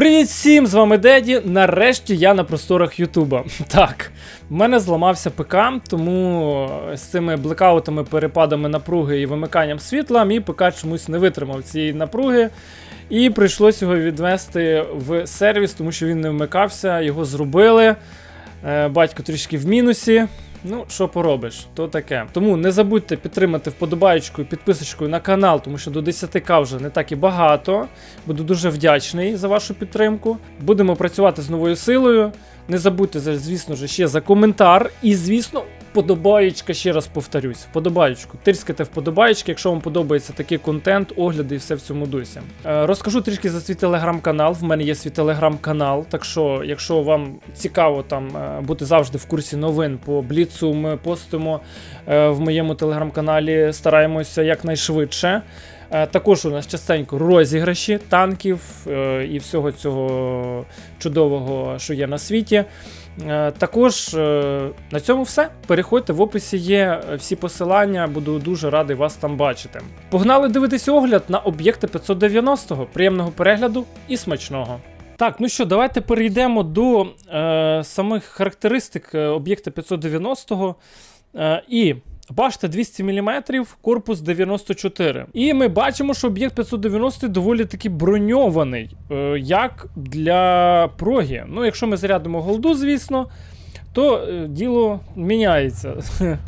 Привіт всім! З вами Деді. Нарешті я на просторах Ютуба. Так, в мене зламався ПК, тому з цими блекаутами, перепадами напруги і вимиканням світла мій ПК чомусь не витримав цієї напруги. І прийшлось його відвести в сервіс, тому що він не вмикався, його зробили. Е, Батько трішки в мінусі. Ну, що поробиш, то таке. Тому не забудьте підтримати вподобаєчкою, підписочкою на канал, тому що до 10к вже не так і багато. Буду дуже вдячний за вашу підтримку. Будемо працювати з новою силою. Не забудьте, звісно ж, ще за коментар. І, звісно, вподобаєчка, ще раз повторюсь. Вподобаєчку. Тирскайте вподобаєчки, якщо вам подобається такий контент, огляди і все в цьому дусі. Е, розкажу трішки за свій телеграм-канал. В мене є свій телеграм-канал. Так що, якщо вам цікаво там е, бути завжди в курсі новин по Бліцу, ми постимо е, в моєму телеграм-каналі. Стараємося якнайшвидше. Е, Також у нас частенько розіграші танків е, і всього цього чудового, що є на світі. Е, Також е, на цьому все. Переходьте в описі є е, всі посилання, буду дуже радий вас там бачити. Погнали дивитися огляд на об'єкти 590-го. Приємного перегляду і смачного. Так, ну що, давайте перейдемо до е, самих характеристик об'єкта 590-го. Е, і башта 200 мм, корпус 94. І ми бачимо, що об'єкт 590 доволі таки броньований, е, як для прогі. Ну, якщо ми зарядимо голду, звісно, то е, діло міняється.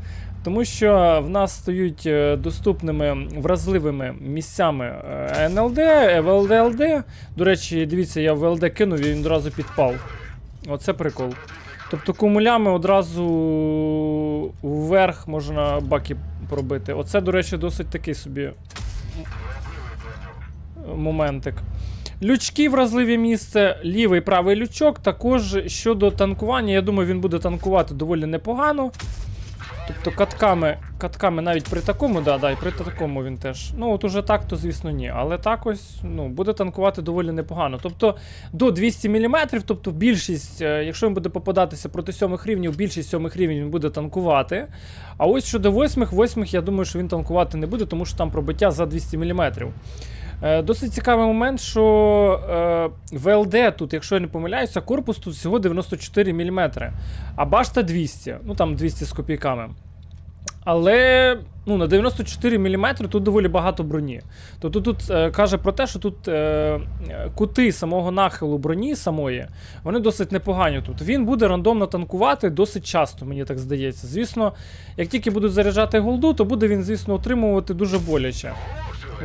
Тому що в нас стають е, доступними вразливими місцями НЛД, ВЛД. До речі, дивіться, я ВЛД кинув і він одразу підпав. Оце прикол. Тобто кумулями одразу вверх можна баки пробити. Оце, до речі, досить такий собі моментик. Лючки вразливі місце, лівий правий лючок. Також щодо танкування, я думаю, він буде танкувати доволі непогано. Тобто катками, катками навіть при такому, да, да, і при такому він теж. Ну, от уже так, то звісно, ні. Але так ось ну, буде танкувати доволі непогано. Тобто до 200 мм, тобто більшість, е, якщо він буде попадатися проти сьомих рівнів, більшість сьомих рівнів він буде танкувати. А ось щодо восьмих, восьмих, я думаю, що він танкувати не буде, тому що там пробиття за 200 мм. Е, Досить цікавий момент, що е, ВЛД тут, якщо я не помиляюся, корпус тут всього 94 мм, а башта 200, ну там 200 з копійками. Але ну, на 94 мм тут доволі багато броні. Тобто тут е, каже про те, що тут е, кути самого нахилу броні самої, вони досить непогані тут. Він буде рандомно танкувати досить часто, мені так здається. Звісно, як тільки будуть заряджати голду, то буде він, звісно, отримувати дуже боляче.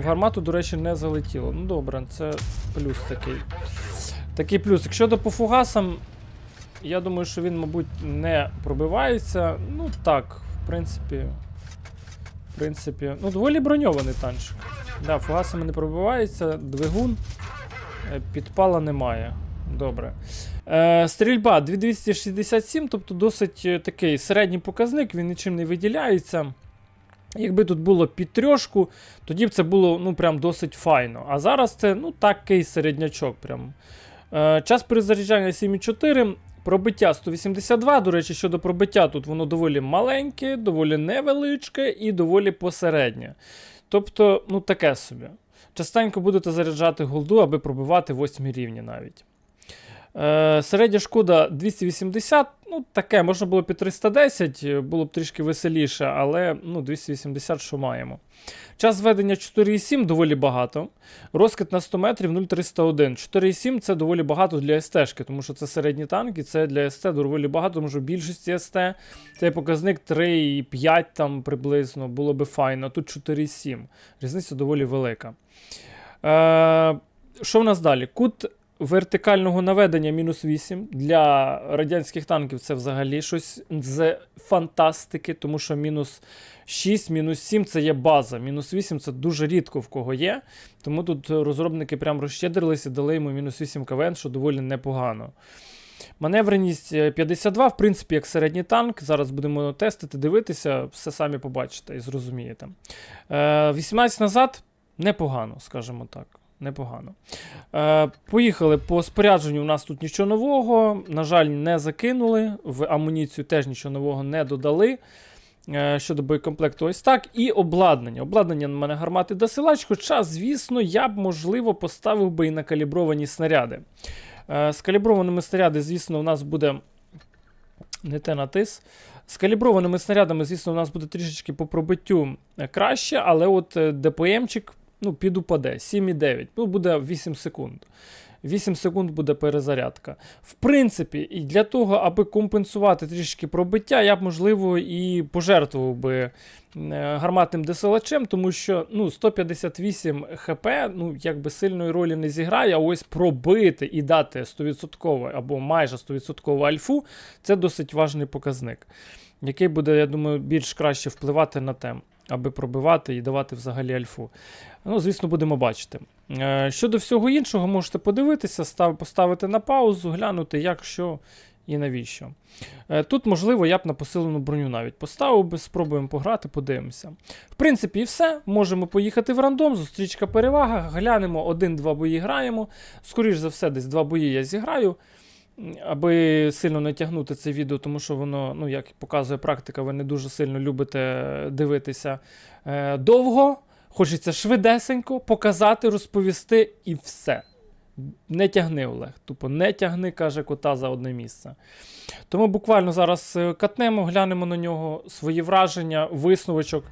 В гармату, до речі, не залетіло. Ну добре, це плюс такий. Такий плюс. Якщо до по фугасам, я думаю, що він, мабуть, не пробивається. Ну так, принципі. В принципі, ну, доволі броньований танчик. Да, фугасами не пробивається, двигун. е, Підпала немає. Добре. Е, стрільба 2267, тобто досить е, такий середній показник, він нічим не виділяється. Якби тут було під трьошку, тоді б це було ну, прям досить файно. А зараз це ну, такий середнячок. Прям. Е, час перезаряджання 7,4. Пробиття 182. До речі, щодо пробиття, тут воно доволі маленьке, доволі невеличке і доволі посереднє. Тобто, ну таке собі. Частенько будете заряджати голду, аби пробивати 8 рівні навіть. Е, середня шкода 280. Ну, таке, можна було під 310, е, було б трішки веселіше, але ну, 280 що маємо. Час зведення 4,7 доволі багато. Розкид на 100 метрів 0,301. 4,7 це доволі багато для СТ-шки, тому що це середній танк, і це для СТ доволі багато, тому що в більшості СТ цей показник 3,5 там приблизно було би файно. Тут 4,7. Різниця доволі велика. Е, що в нас далі? Кут вертикального наведення мінус 8. Для радянських танків це взагалі щось з фантастики, тому що мінус 6, мінус 7 це є база. Мінус 8 це дуже рідко в кого є. Тому тут розробники прям розщедрилися, дали йому мінус 8 КВН, що доволі непогано. Маневреність е, 52, в принципі, як середній танк. Зараз будемо тестити, дивитися, все самі побачите і зрозумієте. Е, 18 назад непогано, скажімо так. Непогано. Е, поїхали по спорядженню. У нас тут нічого нового. На жаль, не закинули. В амуніцію теж нічого нового не додали. Е, Щодо боєкомплекту, ось так. І обладнання. Обладнання на мене гармати досилач, хоча, звісно, я б, можливо, поставив би і на калібровані снаряди. Е, З каліброваними снаряди, звісно, у нас буде. Не те натис. З каліброваними снарядами, звісно, у нас буде трішечки по пробиттю е, краще, але от е, ДПМчик ну, підупаде 7,9, ну, буде 8 секунд. 8 секунд буде перезарядка. В принципі, і для того, аби компенсувати трішки пробиття, я б, можливо, і пожертвував би е, гарматним десилачем, тому що ну, 158 хп ну, якби сильної ролі не зіграє, а ось пробити і дати 100% або майже 100% альфу це досить важний показник, який буде, я думаю, більш краще впливати на те, аби пробивати і давати взагалі альфу. Ну, звісно, будемо бачити. Е, Щодо всього іншого, можете подивитися, став, поставити на паузу, глянути, як, що і навіщо. Е, Тут, можливо, я б на посилену броню навіть поставив би, спробуємо пограти, подивимося. В принципі, і все. Можемо поїхати в рандом, зустрічка перевага, глянемо, один-два бої граємо. Скоріш за все, десь два бої я зіграю. Аби сильно не тягнути це відео, тому що воно, ну як показує практика, ви не дуже сильно любите дивитися е, довго. Хочеться швидесенько показати, розповісти і все. Не тягни, Олег. Тупо не тягни, каже кота за одне місце. Тому буквально зараз е, катнемо, глянемо на нього свої враження, висновочок,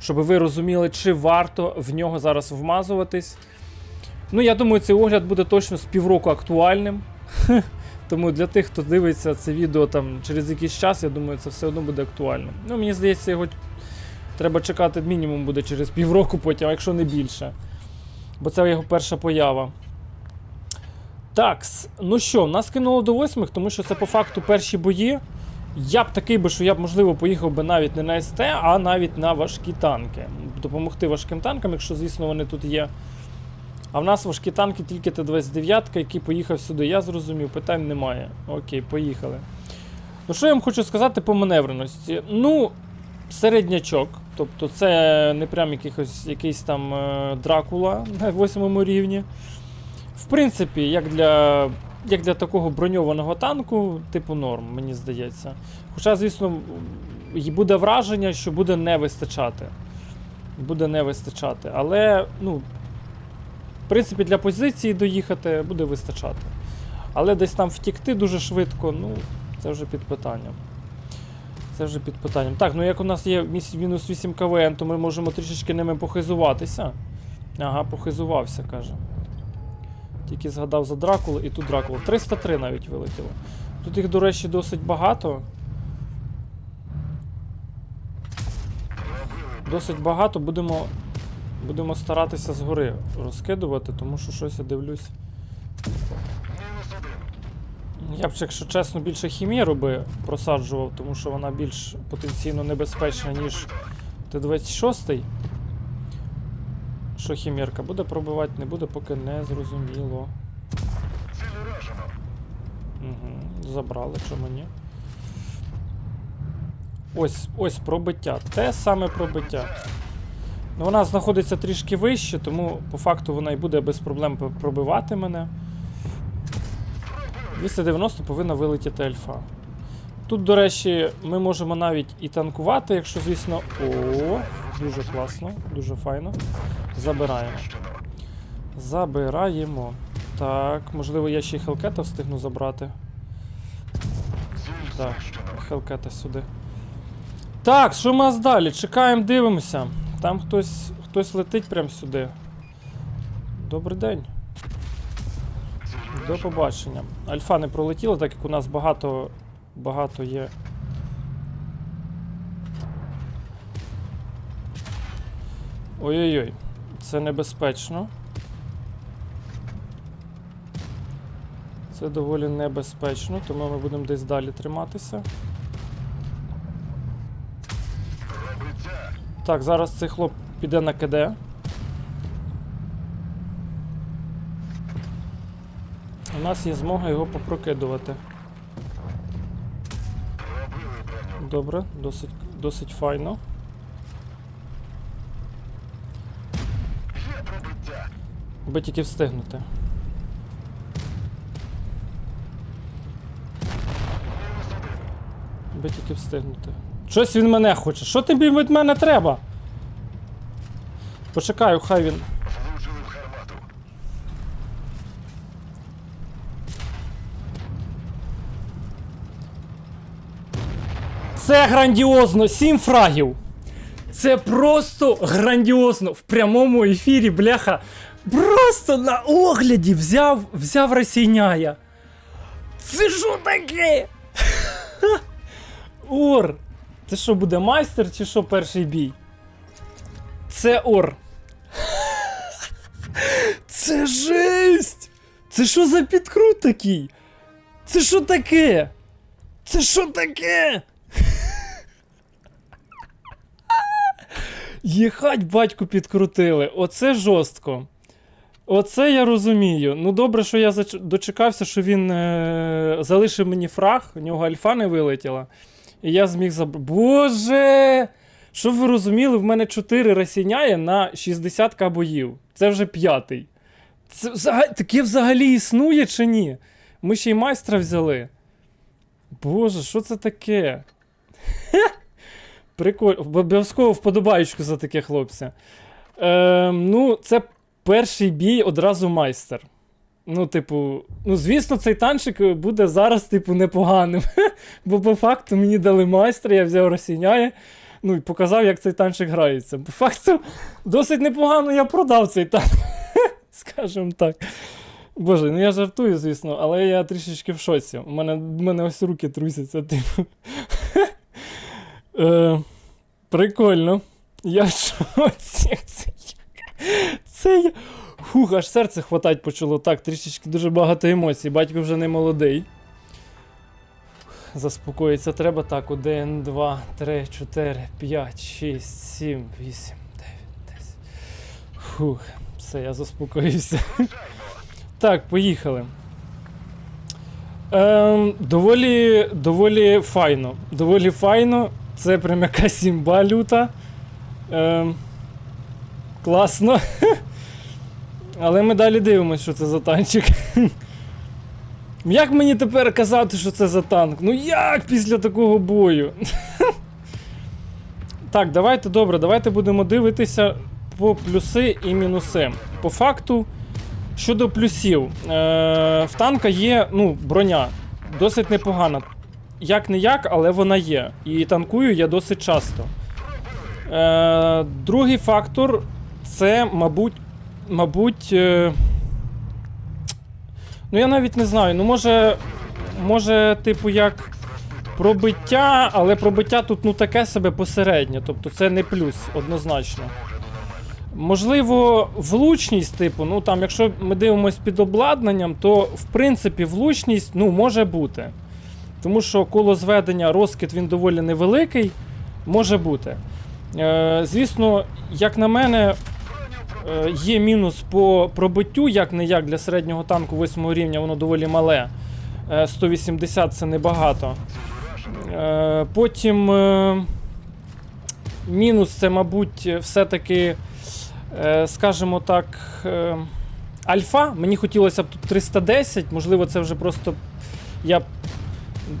щоб ви розуміли, чи варто в нього зараз вмазуватись. Ну, я думаю, цей огляд буде точно з півроку актуальним. Тому для тих, хто дивиться це відео там через якийсь час, я думаю, це все одно буде актуально. Ну, мені здається, його треба чекати мінімум буде через півроку потім, а якщо не більше. Бо це його перша поява. Так, ну що, нас кинуло до восьмих, тому що це по факту перші бої. Я б такий би, що я б, можливо, поїхав би навіть не на СТ, а навіть на важкі танки. Допомогти важким танкам, якщо, звісно, вони тут є. А в нас важкі танки тільки Т-29, який поїхав сюди. Я зрозумів, питань немає. Окей, поїхали. Ну, що я вам хочу сказати по маневреності? Ну, середнячок. Тобто це не прям якихось, якийсь там е, Дракула на восьмому рівні. В принципі, як для, як для такого броньованого танку, типу норм, мені здається. Хоча, звісно, буде враження, що буде не вистачати. Буде не вистачати. Але, ну, в принципі, для позиції доїхати буде вистачати. Але десь там втікти дуже швидко, ну, це вже під питанням. Це вже під питанням. Так, ну як у нас є мінус 8 КВН, то ми можемо трішечки ними похизуватися. Ага, похизувався, каже. Тільки згадав за Дракулу і тут Дракула. 303 навіть вилетіло. Тут їх, до речі, досить багато. Досить багато. Будемо, будемо старатися згори розкидувати, тому що щось я дивлюсь. Я б, якщо чесно, більше хімєру би просаджував, тому що вона більш потенційно небезпечна, ніж Т-26. Що хімєрка буде пробивати, не буде, поки не зрозуміло. Угу, забрали, чому ні. Ось, ось пробиття. Те саме пробиття. Ну, вона знаходиться трішки вище, тому по факту вона і буде без проблем пробивати мене. 290 повинна вилетіти альфа. Тут, до речі, ми можемо навіть і танкувати, якщо, звісно. О, дуже класно, дуже файно. Забираємо. Забираємо. Так, можливо, я ще й Хелкета встигну забрати. Так, Хелкета сюди. Так, що у нас далі? Чекаємо, дивимося. Там хтось, хтось летить прямо сюди. Добрий день. До побачення. Альфа не пролетіла, так як у нас багато, багато є. Ой-ой-ой, це небезпечно. Це доволі небезпечно, тому ми будемо десь далі триматися. Так, зараз цей хлоп піде на КД. У нас є змога його попрокидувати. Добре, досить, досить файно. Аби тільки встигнути. Аби тільки встигнути. Щось він мене хоче. Що тобі від мене треба? Почекаю, хай він. Це грандіозно! Сім фрагів! Це просто грандіозно! В прямому ефірі, бляха! Просто на огляді взяв, взяв росіяня. Це що таке? Ор! Це що буде майстер чи що перший бій? Це Ор. Це жесть! Це що за підкрут такий? Це що таке? Це що таке? Їхать батьку підкрутили. Оце жорстко. Оце я розумію. Ну добре, що я дочекався, що він е- залишив мені фраг, у нього альфа не вилетіла. І я зміг забрати. Боже! Щоб ви розуміли, в мене 4 росіяє на 60к боїв. Це вже п'ятий. Це взага- таке взагалі існує чи ні? Ми ще й майстра взяли. Боже, що це таке? Прикольно. Обов'язково вподобаючку за таке хлопця. Е, ну, це перший бій одразу майстер. Ну, типу, ну, звісно, цей танчик буде зараз, типу, непоганим. Бо по факту мені дали майстра, я взяв росіняє, ну і показав, як цей танчик грається. По факту, досить непогано я продав цей танк. Скажем так. Боже, ну я жартую, звісно, але я трішечки в шоці. У мене, у мене ось руки трусяться, типу. Е, прикольно. Я в шоці. Це я. Фух, аж серце хватать почало. Так, трішечки дуже багато емоцій. Батько вже не молодий. Заспокоїться треба так. Один, два, три, чотири, п'ять, шість, сім, вісім, дев'ять, десять. Фух, все, я заспокоївся. Так, поїхали. Ем, доволі, доволі файно. Доволі файно. Це прям якась імба люта. Ем, класно. Але ми далі дивимося, що це за танчик. Як мені тепер казати, що це за танк? Ну як після такого бою? так, давайте добре, давайте будемо дивитися по плюси і мінуси. По факту, щодо плюсів, е- в танка є ну, броня, досить непогана. Як не як, але вона є. І танкую я досить часто. Е- другий фактор це, мабуть, мабуть. Е- ну, я навіть не знаю. Ну, може, може, типу, як пробиття, але пробиття тут ну таке себе посереднє. Тобто це не плюс, однозначно. Можливо, влучність, типу, ну там, якщо ми дивимося під обладнанням, то в принципі влучність ну, може бути. Тому що коло зведення розкид він доволі невеликий, може бути. Е, звісно, як на мене, є мінус по пробиттю, як не як для середнього танку 8 рівня, воно доволі мале. Е, 180 це небагато. Е, потім е, мінус це, мабуть, все-таки, е, скажімо так, е, альфа. Мені хотілося б тут 310, можливо, це вже просто я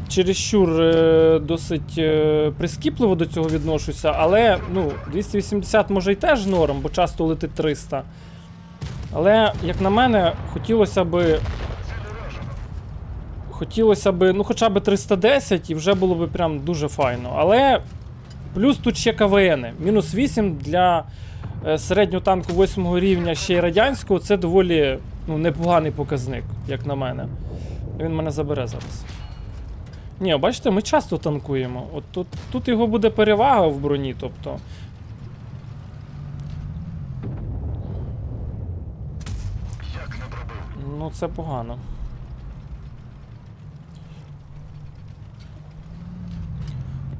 чересчур е, досить е, прискіпливо до цього відношуся, але ну, 280 може й теж норм, бо часто летить 300. Але, як на мене, хотілося би. Хотілося б, ну, хоча б 310 і вже було б прям дуже файно. Але плюс тут ще КВН. Мінус 8 для е, середнього танку 8 рівня ще й радянського це доволі ну, непоганий показник, як на мене. Він мене забере зараз. Ні, бачите, ми часто танкуємо. От тут, тут його буде перевага в броні, тобто. Як. Ну, це погано.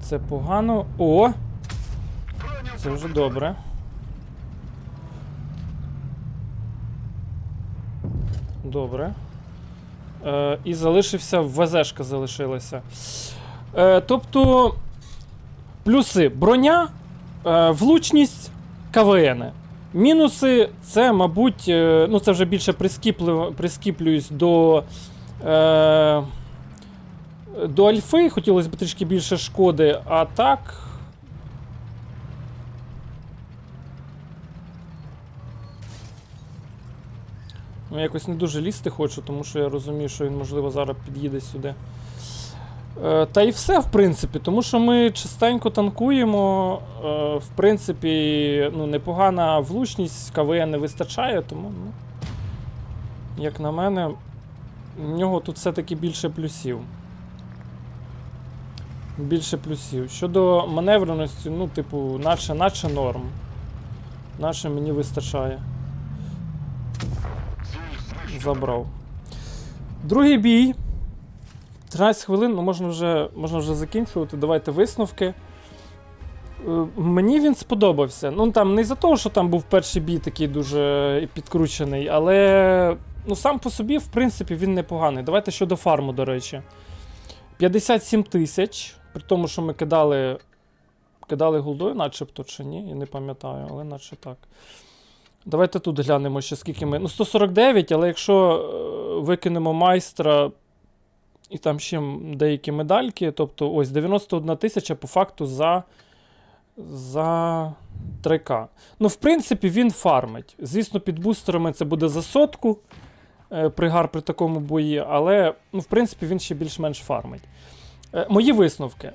Це погано. О! Це вже добре. Добре. Е, і залишився ВЗшка залишилася. Е, тобто. Плюси броня, е, влучність, КВН. Мінуси це, мабуть, е, ну це вже більше прискіплююсь до е, До Альфи хотілося б трішки більше шкоди, а так. Ну, якось не дуже лізти хочу, тому що я розумію, що він, можливо, зараз під'їде сюди. Е, Та і все, в принципі, тому що ми частенько танкуємо. Е, В принципі, ну, непогана влучність, КВН не вистачає, тому, ну, як на мене, в нього тут все-таки більше плюсів. Більше плюсів. Щодо маневреності, ну, типу, наче, наче норм. Наче мені вистачає. Забрав. Другий бій. 13 хвилин, ну можна вже, можна вже закінчувати. Давайте висновки. Е, Мені він сподобався. Ну там не за того, що там був перший бій такий дуже підкручений, але ну, сам по собі, в принципі, він непоганий. Давайте щодо фарму, до речі. 57 тисяч. При тому, що ми кидали. Кидали голдою, начебто чи ні, я не пам'ятаю, але наче так. Давайте тут глянемо ще скільки ми. Ну, 149, але якщо е, викинемо майстра і там ще деякі медальки, тобто ось 91 тисяча по факту за, за 3К. Ну, в принципі, він фармить. Звісно, під бустерами це буде за сотку е, пригар при такому бої, але ну, в принципі він ще більш-менш фармить. Е, мої висновки.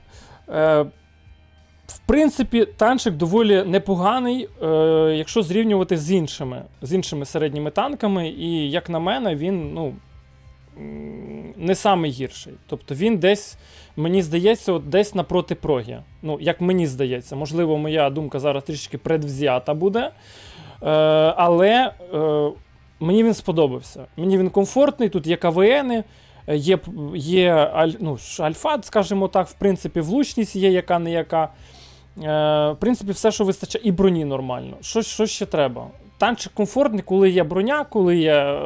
Принципі, танчик доволі непоганий, е, якщо зрівнювати з іншими, з іншими середніми танками. І, як на мене, він ну, не самий гірший. Тобто він десь, мені здається, от десь напроти прогі. Ну, як мені здається, можливо, моя думка зараз трішки предвзята буде. Е, але е, мені він сподобався. Мені він комфортний, тут є КВНи. е, Є, є ну, альфа, скажімо так, в принципі, влучність є, яка не яка. Е, в принципі, все, що вистачає, і броні нормально. Що, що ще треба? Танчик комфортний, коли є броня, коли є е,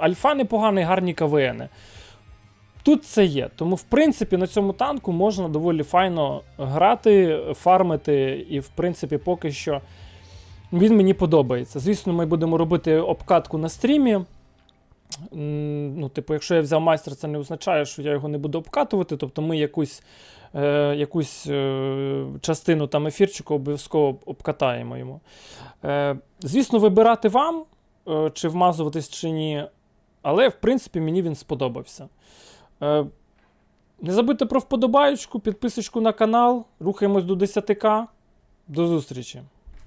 альфа непоганий, гарні КВНи. Тут це є. Тому, в принципі, на цьому танку можна доволі файно грати, фармити, і, в принципі, поки що він мені подобається. Звісно, ми будемо робити обкатку на стрімі. Ну, типу, якщо я взяв майстра, це не означає, що я його не буду обкатувати. Тобто ми якусь, е, якусь е, частину там ефірчику обов'язково обкатаємо йому. Е, звісно, вибирати вам, е, чи вмазуватись, чи ні. Але, в принципі, мені він сподобався. Е, не забудьте про вподобаєчку, підписочку на канал. Рухаємось до 10к. До зустрічі!